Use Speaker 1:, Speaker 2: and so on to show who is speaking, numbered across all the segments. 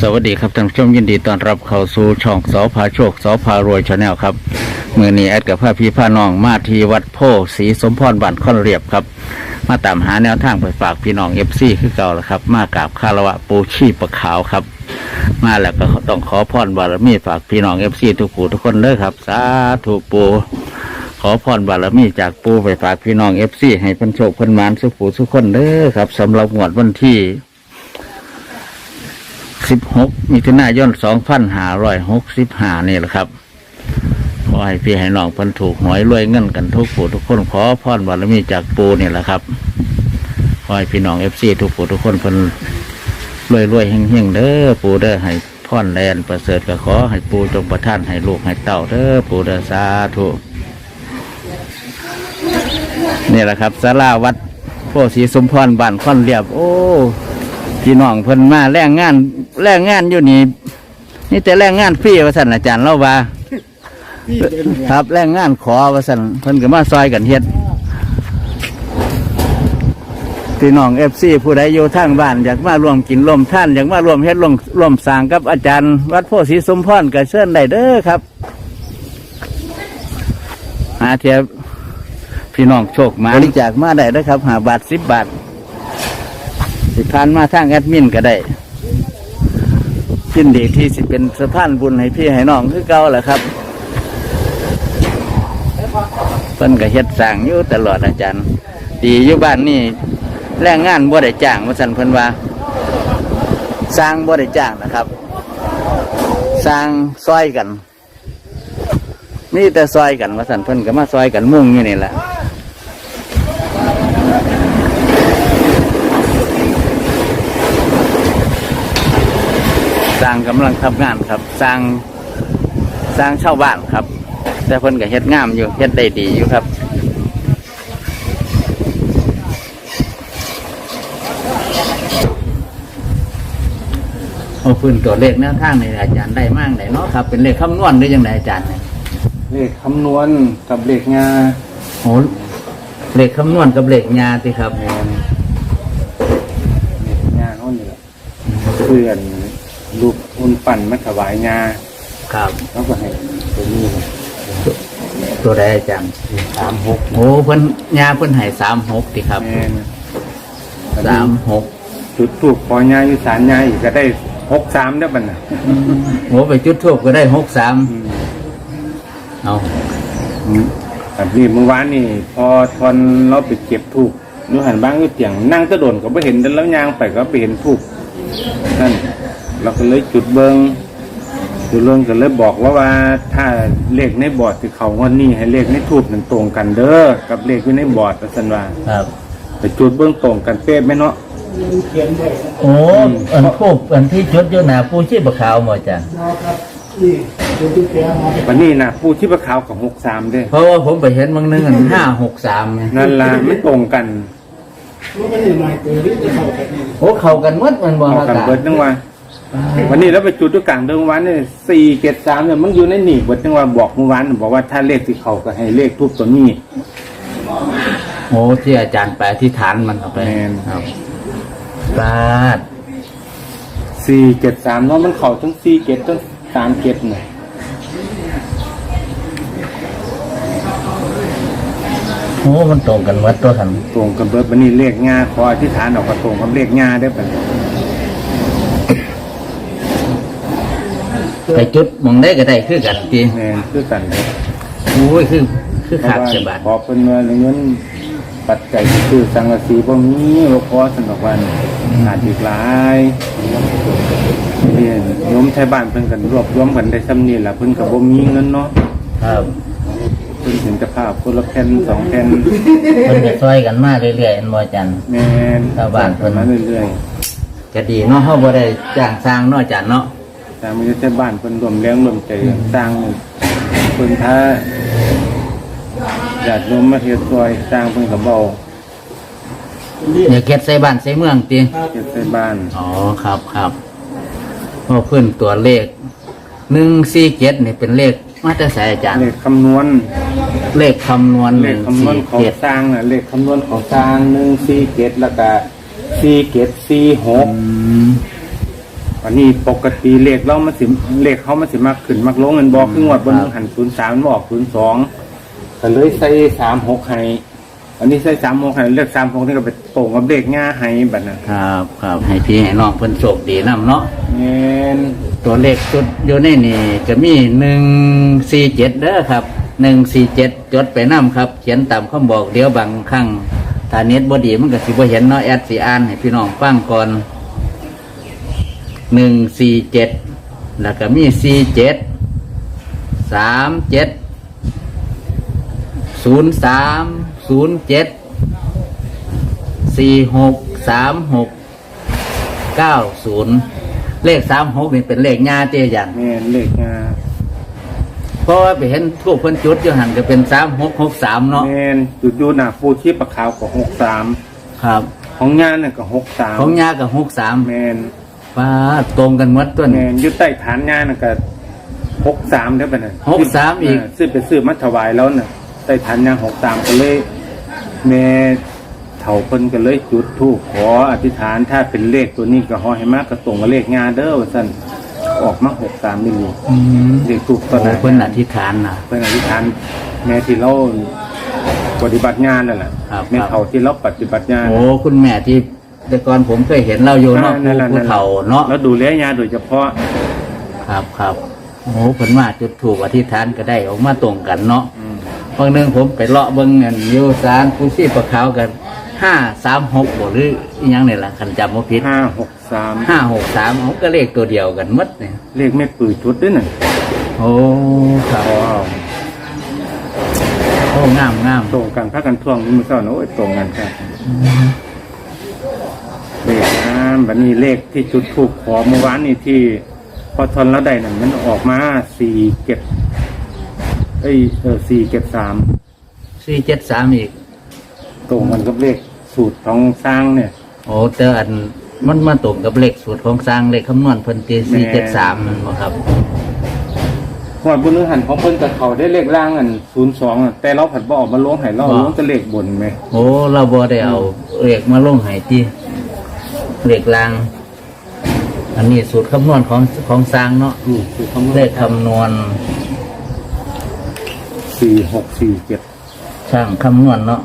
Speaker 1: สวัสดีครับท่านผู้ชมยินดีต้อนรับเข้าสู่ช่องสอพาโชคสอพารวยชาแนลครับมือนี้แอดกับพระพี่พาน้องมาที่วัดโพศรีสมพรบ้านค่อนเรียบครับ มาตามหาแนวทางไปฝากพี่น้องเอฟซีคือเก่าแล้วครับ มากราบคารวะปูชีปะขาวครับ มาแล้วก็ต้องขอพรบารมีฝากพี่น้องเอฟซีทุกผู้ทุกคนเลยครับ สาธุปูขอพรบารมีจากปูไปฝากพี่น้องเอฟซีให้เพันโชคเพันหมานสุขผู้สุขคนเด้อครับสำหรับงวดวันที่ สิบหกมิถุนายนสองพันห้าร้อยหกสิบห้านี่แหละครับ ขอให้พี่ให้น้องพันถูกหวยรวยเงินกันทุกผู้ทุกคนขอพรบารมีจากปูนี่แหละครับ ขอให้พี่น้องเอฟซีทุกผู้ทุกคนพิ่นรวยรวยเฮงเฮงเด้อปูเด้อให้พรแลนประเสริฐก็ขอให้ปูจงประทานให้ลูกให้เต่าเด้อปูเด้อสาธุนี่แหละครับสาราวัดโพธิ์ศรีสมพรบ้านค่อนเรียบ โอ้ พี่น้องเพิ่นมาแรงงานแรงงานอยู่นี่นี่แต่แรงงานฟรีว่าสันอาจารย์เล่าว่าครับแรงงานขอว่าสันเพิ่นก็มาซอยกันเฮ็ดพี่น้องเอฟซีผู้ใดอยู่ทางบ้านอยากมาร่วมกินร่วมท่านอยากมาร่วมเฮ็ดร่วมร่วมสร้างกับอาจารย์วัดโพธิ์ศรีสมพรก็เชิญได้เด้อครับหาเทียบพี่น้องโชคมาบริจาคมาได้เด้อครับหาบาทสิบบาท สิผ่านมาทางแอดมินก็ได้ยินดีที่สิเป็นสะพานบุญให้พี่ให้น้องคือเก่าแหละครับเพิ่นก็เฮ็ดสร้างอยู่ตลอดอาจารย์ดีอยู่บ้านนี่แรงงานบ่ได้จ้างว่าซั่นเพิ่นว่า สร้างบ่ได้จ้างนะครับ สร้างซอยกันมีแต่ซอยกันว่าซั่นเพิ่นก็มาซอยกันมุ่งอยู่นี่แหละ ร้างกำลังทำงานครับ สร้างสร้างเช่าบ้านครับ แต่เพิ่นก็เฮ็ดงามอยู่เฮ็ดได้ดีอยู่ครับ เอาพื้นตัวเลขแนวทางในอาจารย์ได้มากไหนเนาะครับ เป็นเลขคำนวณหรือยังไงอาจารย์เนี่ย
Speaker 2: เลขคำนวณกับเลขงา
Speaker 1: โหเลขคำนวณกับเลขยาสิครับ
Speaker 2: แมนเลขงาเขานี่แหละเพื่อนรู ปอุ่นปั่นมาถวายงา
Speaker 1: ครับ
Speaker 2: แล้วก็ให้ตัวนี้
Speaker 1: ตัวใดอาจารย์
Speaker 2: สามหก
Speaker 1: โอ้เพิ่นยาเพิ่นให้สามหกสิครับ
Speaker 2: แมน
Speaker 1: สามหก
Speaker 2: จุดถูกพองาอยู่สารงาอีกก็ได้หกสามได้บันน่ะ
Speaker 1: โอ้ไปจุดทูบก็ได้หกสาม
Speaker 2: อืม
Speaker 1: เอา
Speaker 2: อืมแบบนี้เมื่อวานนี่ พอทอนเราไปเก็บถูกนูหันบ้างอยู่เตียงนั่งตะโดนก็ไม่เห็นแล้วยางไปก็ไปเห็นถูกนั่น เราก็เลยจุดเบิงจุดเรื่องก็เลยบอกว่าว่าถ้าเลขในบอร์ดที่เขางวันนี้ให้เลขในทูบหนึ่งตรงกันเด้อกับเลขอยู่ในบอร์ดว่าสันว่า
Speaker 1: ครับ
Speaker 2: ไปจุดเบื้องตรงกันเป๊ะไหมเนาะ
Speaker 1: โอ้อันทูบอันที่จุดอยู่หนาผู้ชีพขาวหมดจ้ะ
Speaker 2: วันนี้นะผู้ที่ประขาวของหกสามเด้อ
Speaker 1: เพราะว่าผมไปเห็นบางนึงอันห้าหกสาม
Speaker 2: นั่นล่ะไม่ตรงกัน
Speaker 1: โอ้เข้ากันหมดมันบ่
Speaker 2: เอา
Speaker 1: อา
Speaker 2: กัน
Speaker 1: กาศ
Speaker 2: เบิดจังว่า วันนี้เราไปจุดด้วยกลางเดือนวันนี่สี่เกตสามเนี่ยมันอยู่ในหนีบเบิดจังว่าบอกเมื่อวานบอกว่าถ้าเลขที่เขาก็ให้เลขทูบตัวนี้
Speaker 1: โอ้ที่อาจารย์ไปที่ฐานมันเอาไป
Speaker 2: แม่น
Speaker 1: ครับบาด
Speaker 2: สี่เกตสามเนาะมันเข่าทั้งสี่เกตทั้งสามเกตเนี่ย
Speaker 1: โอ้มันตรงกันหมดตัวทัน
Speaker 2: ตรงกันเบิดวันนี้เลขงาขออธิษฐานออกมาตรงกับเลขงาได้อปะ
Speaker 1: ไปจุดหมองได้ก็ได้คือกันที
Speaker 2: แม่นคือกันเลย
Speaker 1: โอ้ยคือคือขาดเสียบาท
Speaker 2: ขอเป็นเงินเงินปัจจัยที่คือสังกะสีบ่มีบ่พอสนอกวันขาดอีกหลายนี่โยมไทยบ้านเพิ่นกันรวบรวมกันได้ซ้ำนี่ล่ะเพิ่นก็บ่มีเงินเนาะ
Speaker 1: ครับ
Speaker 2: เพิ่นถึงจะภาพคนละแผ่นสองแผ่น
Speaker 1: เพิ่นจะช่วยกันมาเรื่อยๆอันบ่อาจารย์
Speaker 2: แม่น
Speaker 1: ชาวบ้านเพิ่น
Speaker 2: มาเรื่อย
Speaker 1: จะดีเนาะเฮาบ่ได้จ้างสร้างเนาะอาจารย์เนาะ
Speaker 2: ๆ แต่มีแต่บ้านเพิ่นรวมแรงรวมใจกันสร้างเพิ่นถ้าญาติโยมมาเฮ็ดซอยสร้างเพิ่นก็เบา
Speaker 1: อย่าเก็ดใส่บ้านใส่เมืองติ
Speaker 2: เฮ็ดใส่บ้าน
Speaker 1: อ๋อครับครับเพราะเพิ่นตัวเลข147นี่เป็นเลขมาแต่ไสอาจารย์
Speaker 2: เลขคำนวณ
Speaker 1: เลขคำนวณ
Speaker 2: เลขคำนวณของ
Speaker 1: 147
Speaker 2: สร้างน่ะเลขคำนวณของสร้างหนึ่งสี่เกตแล้วก็สี่เกตสี่หก
Speaker 1: อืม
Speaker 2: วันนี้ปกติเลขเรามันสิเลขเขามันสิมากขึ้นมากลงเงินบอกคืองวดบน
Speaker 1: ครับ
Speaker 2: หันศูนย์สามบอกศูนย์สองก็เลยใส่สามหกให้อันนี้ใส่สามหกให้เลือกสามหกนี่ก็ไปตรงกับเลขง่าให้แบบนั้น
Speaker 1: ครับครับให้พี่ให้น้องเพิ่นโชคดีนํเนาะ
Speaker 2: เงิน
Speaker 1: ตัวเลขจุดอยู่ในนี่จะมีหนึ่งสี่เจ็ดเด้อครับหนึ่งสี่เจ็ดจดไปน้ำครับ เขียนตามคำบอกเดี๋ยวบางครั้งถ้าเน็ตบดีมันก็สิบ่เห็นเนาะแอดสีอ่านให้พี่น้องฟังก่อน หนึ่งสี่เจ็ดแล้วก็มีสี่เจ็ดสามเจ็ดศูนย์สามศูนย์เจ็ดสี่หกสามหกเก้าศูนย์เลขสามหกนี่เป็นเลขญาเตี้ยอย่าง
Speaker 2: เงินเลขง่า
Speaker 1: เพราะว่าไปเห็นทูบเพิ่นจุดอยู่หันก็เป็นสามหกหกสามเนาะ
Speaker 2: เงินจุดดูหน้าปูชีพปะขาวกับหกสาม
Speaker 1: ครับ
Speaker 2: ของงานเนี่ยก็หกสาม
Speaker 1: ของญากับหกสาม
Speaker 2: เมน
Speaker 1: ป้าตรงกันหมดตัว
Speaker 2: เม
Speaker 1: นี้
Speaker 2: นอยุดใต้ฐานงานน่ะก็หกสามได้ปะเนี่ย
Speaker 1: หกสามอีก
Speaker 2: ซื้อไปซื้อมาถวายแล้วน่ะใต้ฐานงานหกสามก็เลยเมเถาคนก็เลยจุดธูปขออธิษฐานถ้าเป็นเลขตัวนี้ก็ขอให้มากกระตรงกับเลขงานเด้อว่าสั่นออกมาหกสามมิลลิ
Speaker 1: อืม
Speaker 2: เลขถูกต
Speaker 1: โอ้
Speaker 2: อนนั้น
Speaker 1: เพิ่นอธิษฐานนะ
Speaker 2: เพิ่นอธิษฐานแม่ที่เราปฏิบัติงานนั่นแหละ
Speaker 1: ครับ
Speaker 2: แม่เถาที่เราปฏิบัติงาน
Speaker 1: โอ้คุณแม่ที่ แต่ก่อนผมเคยเห็นเราอยู่เนาะ
Speaker 2: นั่นแหละ
Speaker 1: ผู้
Speaker 2: นั่นแหละ
Speaker 1: เฒ่าเนาะ
Speaker 2: แล้วดูแลงานโดยเฉพาะ
Speaker 1: ครับครับโอ้เพิ่นมาจุดถูกอธิษฐานก็ได้ออกมาตรงกันเนาะ
Speaker 2: อืม
Speaker 1: บางหนึงผมไปเลาะเบิ่งเงินอยู่ศาลผู้ซี่ประขาวกันห้าสามหกบ่หรืออีหยังนี่ล่ะคันจำบ่ผิด
Speaker 2: ห้าหกสาม
Speaker 1: ห้าหกสามเขาก็เลขตัวเดียวกันหมดเนี่ย
Speaker 2: เลขแม่ปืนจุดด้วยน่ะ
Speaker 1: โอ้ครับ
Speaker 2: ว้าว
Speaker 1: โอ้งามงาม
Speaker 2: ตรงกันพักกันท่วงนี่มือเศร้านะโอ้ยตรงกันครับเล ขน้ำบัดนี้เลขที่จุดถูกขอเมื่อวานนี้ที่ พอทนแล้วได้นั่นมันออกมาสี่เจ็ดเอ้ยเออสี่เจ็ดสาม
Speaker 1: สี่เจ็ดสามอีก
Speaker 2: ตรงกันกับเลขสูตรของสร้างเนี่ย
Speaker 1: โอ้แต่อันมันมาตรงกับเลขสูตรของสร้างเลขคำนวณเพิ่นตีสี่เจ็ดสามนั่นบ่ครับ
Speaker 2: หวดบนเนื้อหันของเพิ่นกับเขาได้เลขล่างอันศูนย์สองแต่เราผัดบ่ออกมาลงให้เราลงจะเลขบนไหม
Speaker 1: โอ้เราบ่ได้เอาเลขมาลงให้ที่ เลขลาง อันนี้สูตรคำนวณของของสร้างเนาะ
Speaker 2: นี่คือคำนวณ
Speaker 1: เลขคำนวณ
Speaker 2: สี่หกสี่เจ็ด
Speaker 1: ช่างคำนวณเนาะ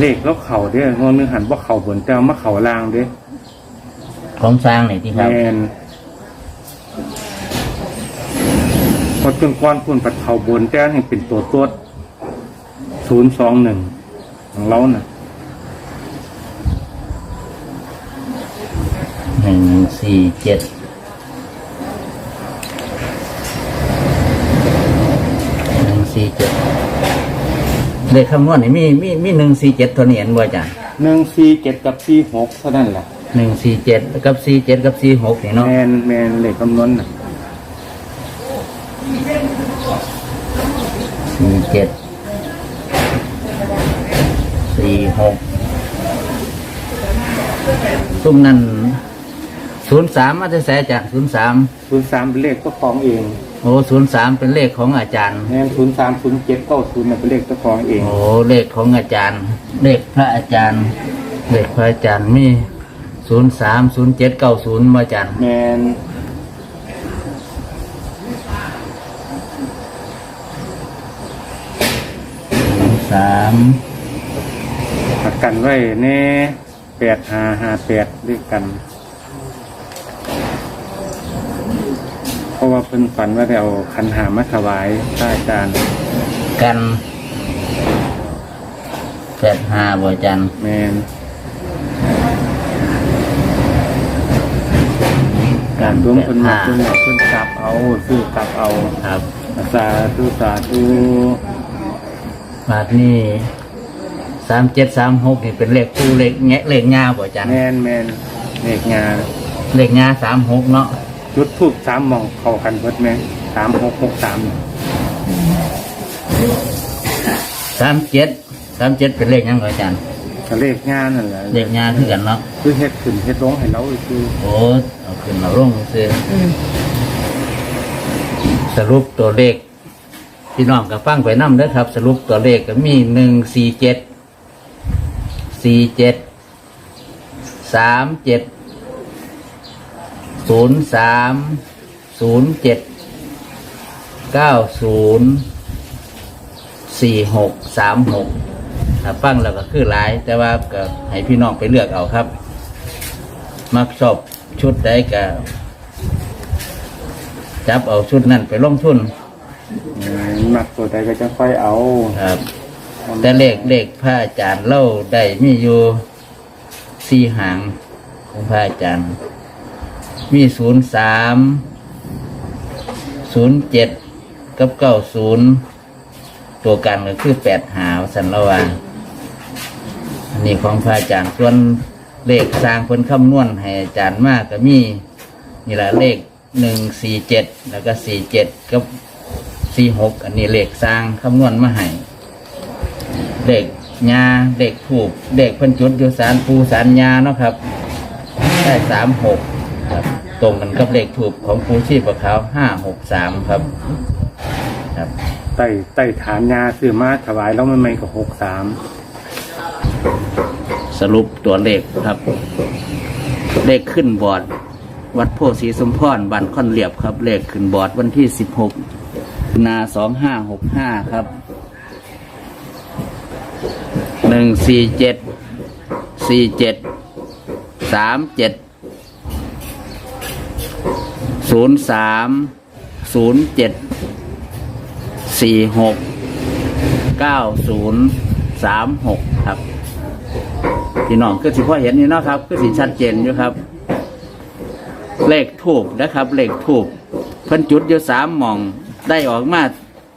Speaker 2: เลขแล้วเข่าเด้องอนึงหันว่าเข่าบนแต่มาเข่าล่างเด้
Speaker 1: ของสร้างนี่ที่
Speaker 2: แม
Speaker 1: ครับ
Speaker 2: น พอจนก้อนพุ่นปัดเข่าบนแต่ให้เป็นตัวตัวศูนย์สองหนึ่งของเราน่ะ
Speaker 1: หนึ่งสี่เจ็ดหนึ่งสี่เจ็ดเลขคำนวณนี่มีมีมีหนึ่งสี่เจ็ดตัวนี้เห็นบ่อาจารย์
Speaker 2: หนึ่งสี่เจ็ดกับสี่หกเท่านั้นแหละ
Speaker 1: หนึ่งสี่เจ็ดกับสี่เจ็ดกับสี่หกนี่เนาะ
Speaker 2: แมนแมนเลขคำนวณน่ะ
Speaker 1: สี่เจ็ดสี่หกซุ้มนั้นศูนย์สามมาจะแสจากศูนย์สาม
Speaker 2: ศูนย์สามเป็นเลขเจ้าของเอง
Speaker 1: โอ้ศูนย์สามเป็นเลขของอาจารย์
Speaker 2: แมนศูนย์สามศูนย์เจ็ดเก้าศูนย์เป็นเลขเจ้าของเอง
Speaker 1: โอ้เลขของอาจารย์ เลขพระอาจารย์ เลขพระอาจารย์มีศูนย์สามศูนย์เจ็ดเก้าศูนย์มาอาจารย์
Speaker 2: แมน
Speaker 1: ศูนย์ สาม
Speaker 2: หักกันไว้แน่แปดห้าห้าแปดด้วยกัน เพราะว่าเพิ่นฝันว่าได้เอาคันหามาถวายพระอาจารย์
Speaker 1: กันแปดห้าบ่อาจารย์
Speaker 2: แมน
Speaker 1: กัน
Speaker 2: รวม
Speaker 1: แป
Speaker 2: เพิ่
Speaker 1: ด
Speaker 2: นมา
Speaker 1: ห้า
Speaker 2: เพิ่นเอาเพิ่นกลับเอาซื้อกลับเอา
Speaker 1: ครับ
Speaker 2: สาธุสาธุ
Speaker 1: บาทนี้สามเจ็ดสามหกนี่เป็นเลขคู่เลขแงะเลขงาบ่อาจารย์
Speaker 2: แมนแมนเลขงาน
Speaker 1: เลขงาสามหกเนาะ
Speaker 2: จุดทูบสามหมองเข้ากันเบิดไหมสามหกหกสาม
Speaker 1: สามเจ็ดสามเจ็ดเป็นเลขหยังบ่อาจารย์
Speaker 2: ก็เลขงานนั่นแหละ
Speaker 1: เลขงาคือกันเนาะ
Speaker 2: คือเฮ็ดขึ้นเฮ็ดลงให้เราคือ
Speaker 1: โอ้เอาขึ้นมาลงซื้ออสรุปตัวเลข พี่น้องก็ฟังไปนำเด้อครับ สรุปตัวเลขก็มีหนึ่งสี่เจ็ดสี่เจ็ดสามเจ็ดศูนย์สามศูนย์เจ็ดเก้าศูนย์สี่หกสามหกถ้าฟังแล้วก็คือหลาย แต่ว่าก็ให้พี่น้องไปเลือกเอาครับ มักชอบชุดใดก็จับเอาชุดนั้นไปลงทุน
Speaker 2: อ มักตัวใดก็จะค่อยเอา
Speaker 1: ครับ แต่เลขเลขพระอาจารย์เล่าได้มีอยู่สี่หางของพระอาจารย์ มีศูนย์สามศูนย์เจ็ดกับเก้าศูนย์ตัวกันก็คือแปดหาวสันละวาอันนี้ของพระอาจารย์ส่วนเลขสร้างเพิ่นคำนวณให้อาจารย์มากก็มีนี่แหละเลขหนึ่งสี่เจ็ดแล้วก็สี่เจ็ดกับ สี่หกอันนี้เลขสร้างคำนวณมาให้เด็กยาเด็กถูกเด็กเพิ่นจุดอยู่สารปูสารยาเนาะครับ ได้สามหกครับ ตรงกันกับเลขถูกของปูชีพประขาวห้าหกสามครับ ครับ
Speaker 2: ไต่ไต่ฐานยาซื้อมาถวายแล้วมันไม่กับหกสาม
Speaker 1: สรุปตัวเลขครับ เลขขึ้นบอร์ด วัดโพธิ์ศรีสมพรบันค่อนเรียบครับ เลขขึ้นบอร์ดวันที่สิบหก นาสองห้าหกห้าครับหนึ่งสี่เจ็ดสี่เจ็ดสามเจ็ดศูนย์สามศูนย์เจ็ดสี่หกเก้าศูนย์สามหกครับพี่น้องคือสิพ่อเห็นนี่เนาะครับคือสิชัดเจนอยู่ครับ เลขทูบนะครับ เลขทูบเพิ่นจุดอยู่สามหมอง ได้ออกมา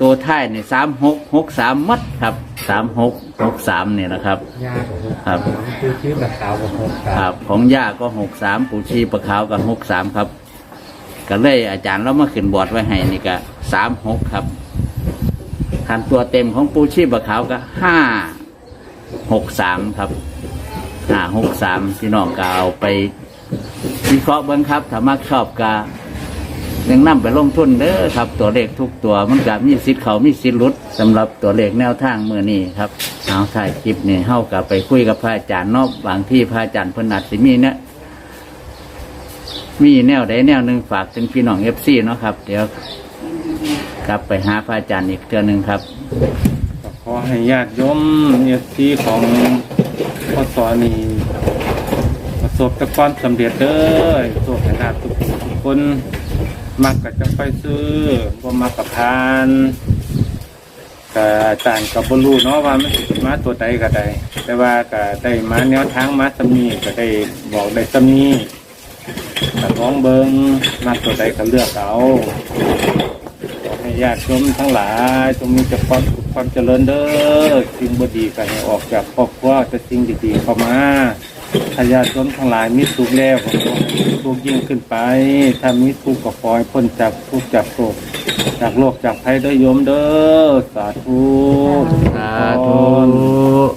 Speaker 1: ตัวท้ายนี่สามหกหกสามมัดครับสามหกหกสามเนี่ยนะครับ
Speaker 2: ยากับหก
Speaker 1: ครับ
Speaker 2: คือชื่อแบบสาวกับหกสา
Speaker 1: ค
Speaker 2: ม
Speaker 1: รับของย่าก็หกสามปูชีประขาวกับหกสามครับก็เลยอาจารย์เรามาขึ้นบอร์ดไว้ให้นี่ก็สามหกครับคันตัวเต็มของปูชีประขาวก็ห้าหกสามครับห้าหกสามพี่น้องก็เอาไปวิเคราะห์เบิ้งครับถ้ามักชอบก็ ยังนำไปลงทุนเด้อครับ ตัวเลขทุกตัวมันก็มีสิทธิ์เขามีสิทธิ์ลุดสำหรับตัวเลขแนวทางมือนี้ครับเอาถ่ายคลิปนี่เฮากับไปคุยกับพระอาจารย์เนอกบางที่พระอาจารย์เพนัดสิมีเนี่ยมีแนวใดแนวหนึ่งฝากถึงพี่น้องเอฟซีเนาะครับ เดี๋ยวกลับไปหาพระอาจารย์อีกเทื่อหนึ่งครับ
Speaker 2: ก็ขอให้ญาติโยมเอฟซีของพ่อสอนี่ประสบแต่ความสำเร็จเด้อสุขนะครับทุกคน มักก็จะไปซื้อบ่มักกับทานก็อาจารย์กับบรูเนาะว่ามันสิเป็นมาตัวใดก็ได้แต่ว่าก็ได้มาแนวทางมาสำนีก็ได้บอกได้สำนีก็ลองเบิงมาตัวใดก็เลือกเอาให้ญาติโยมทั้งหลายจงมีแต่ความสุขความเจริญเด้อสิ่งบดีก็ให้ออกจากครอบครัวแต่สิ่งดีๆเข้ามา ถ้าญาติโยมทั้งหลายมิสุขแล้วก็ขอให้มีสุขยิ่งขึ้นไป ถ้ามิทุกข์ก็ขอให้พ้นจากทุกข์จากโศกจากโลกจากภัยเด้อโยมเด้อสาธุ
Speaker 1: สาธุ